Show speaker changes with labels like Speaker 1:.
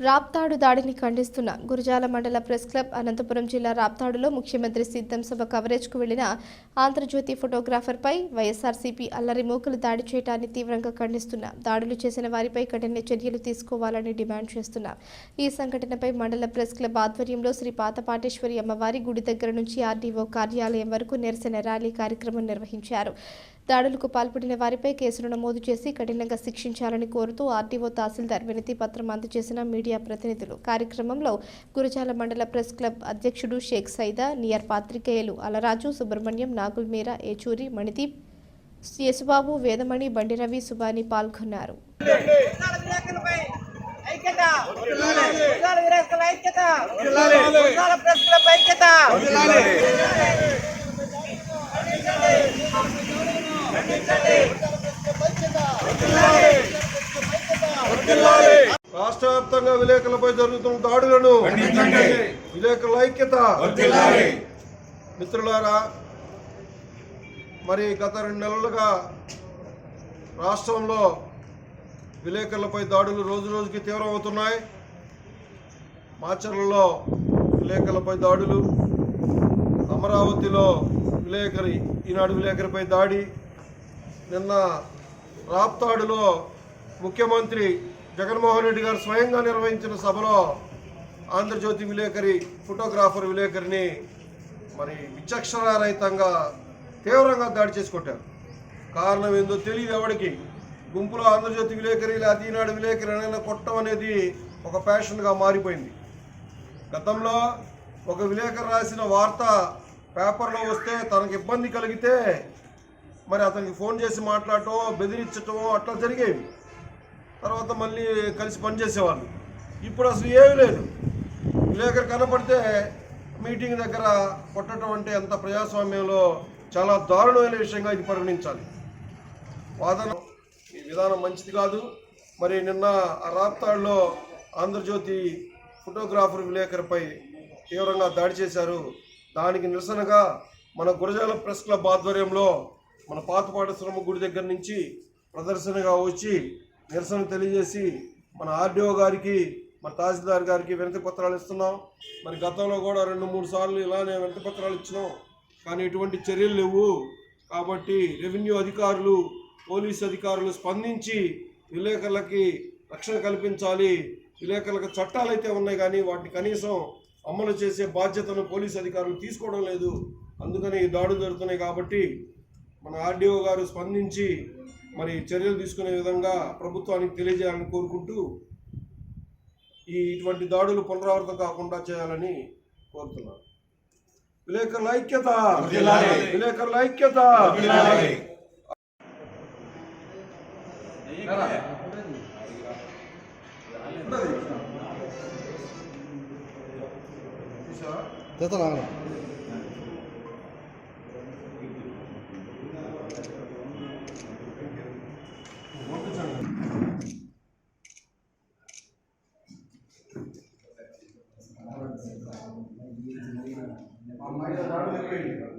Speaker 1: రాప్తాడు దాడిని ఖండిస్తున్న గురజాల మండల press club Anantapuram జిల్లా రాప్తాడులో ముఖ్యమంత్రి సిద్ధం సభ కవరేజ్కు వెళ్ళిన ఆంధ్రజ్యోతి ఫోటోగ్రాఫర్పై వైఎస్ఆర్సీపీ అల్లరి మూకలు దాడి చేయడాన్ని తీవ్రంగా ఖండిస్తున్నా దాడులు చేసిన వారిపై కఠిన చర్యలు తీసుకోవాలని డిమాండ్ చేస్తున్నా ఈ సంఘటనపై మండల ప్రెస్ క్లబ్ ఆధ్వర్యంలో శ్రీ పాతపాటేశ్వరి అమ్మవారి గుడి దగ్గర నుంచి ఆర్డీఓ కార్యాలయం వరకు నిరసన ర్యాలీ కార్యక్రమం నిర్వహించారు. దాడులకు పాల్పడిన వారిపై కేసులు నమోదు చేసి కఠినంగా శిక్షించాలని కోరుతూ ఆర్టీఓ తహసీల్దార్ వినతి పత్రం అందజేసిన మీడియా ప్రతినిధులు. కార్యక్రమంలో గురజాల మండల ప్రెస్ క్లబ్ అధ్యక్షుడు షేక్ సైదా నియర్ పాత్రికేయులు అలరాజు సుబ్రహ్మణ్యం నాగుల్ మీరా ఏచూరి మణిదీప్ యేసుబాబు వేదమణి బండిరవి సుబాని పాల్గొన్నారు.
Speaker 2: ఐక్యత విరాళ విలేకరుల ఐక్యత విరాళ ప్రెస్ క్లబ్ ఐక్యత
Speaker 3: రాష్ట్ర వ్యాప్తంగా విలేకరులపై జరుగుతున్న దాడులను విలేకరుల ఐక్యత మిత్రులారా మరి గత రెండు నెలలుగా రాష్ట్రంలో విలేకరులపై దాడులు రోజు రోజుకి తీవ్రమవుతున్నాయి. మాచర్లలో విలేకరులపై దాడులు అమరావతిలో విలేకరి ఈనాడు విలేకరిపై దాడి నిన్న రాప్తాడులో ముఖ్యమంత్రి జగన్మోహన్ రెడ్డి గారు స్వయంగా నిర్వహించిన సభలో ఆంధ్రజ్యోతి విలేకరి ఫోటోగ్రాఫర్ విలేకరిని మరి విచక్షణారహితంగా తీవ్రంగా దాడి చేసి కొట్టారు. కారణం ఏందో తెలియదు ఎవడికి గుంపులో ఆంధ్రజ్యోతి విలేకరి లేదా ఈనాడు విలేకరి అనేది కొట్టడం అనేది ఒక ప్యాషన్గా మారిపోయింది. గతంలో ఒక విలేకరు రాసిన వార్త పేపర్లో వస్తే తనకు ఇబ్బంది కలిగితే మరి అతనికి ఫోన్ చేసి మాట్లాడటం బెదిరించటం అట్లా జరిగేవి. తర్వాత మళ్ళీ కలిసి పనిచేసేవాళ్ళు. ఇప్పుడు అసలు ఏమీ లేదు. విలేకరు కనపడితే మీటింగ్ దగ్గర కొట్టడం అంటే ఎంత ప్రజాస్వామ్యంలో చాలా దారుణమైన విషయంగా ఇది పరిగణించాలి. వాదన ఈ విధానం మంచిది కాదు. మరి నిన్న ఆ రాప్తాడులో ఆంధ్రజ్యోతి ఫోటోగ్రాఫర్ విలేకరుపై తీవ్రంగా దాడి చేశారు. దానికి నిరసనగా మన గురజాల ప్రెస్ క్లబ్ ఆధ్వర్యంలో మన పాతపాటశ్రమ గుడి దగ్గర నుంచి ప్రదర్శనగా వచ్చి నిరసన తెలియజేసి మన ఆర్డీఓ గారికి మన తహసీల్దార్ గారికి వినతి పత్రాలు ఇస్తున్నాం. మరి గతంలో కూడా రెండు మూడు సార్లు ఇలానే వినతి పత్రాలు ఇచ్చినాం. కానీ ఎటువంటి చర్యలు లేవు. కాబట్టి రెవెన్యూ అధికారులు పోలీస్ అధికారులు స్పందించి విలేకరులకి రక్షణ కల్పించాలి. విలేకరులకు చట్టాలు అయితే ఉన్నాయి కానీ వాటిని కనీసం అమలు చేసే బాధ్యతను పోలీస్ అధికారులు తీసుకోవడం లేదు. అందుకని ఈ దాడులు జరుగుతున్నాయి కాబట్టి మన ఆర్డీఓ గారు స్పందించి మరి చర్యలు తీసుకునే విధంగా ప్రభుత్వానికి తెలియజేయాలని కోరుకుంటూ ఈ ఇటువంటి దాడులు పునరావృతం కాకుండా చేయాలని కోరుతున్నాను. విలేకరుల ఐక్యత! విలేకరుల ఐక్యత!
Speaker 4: Bolsonaro referida.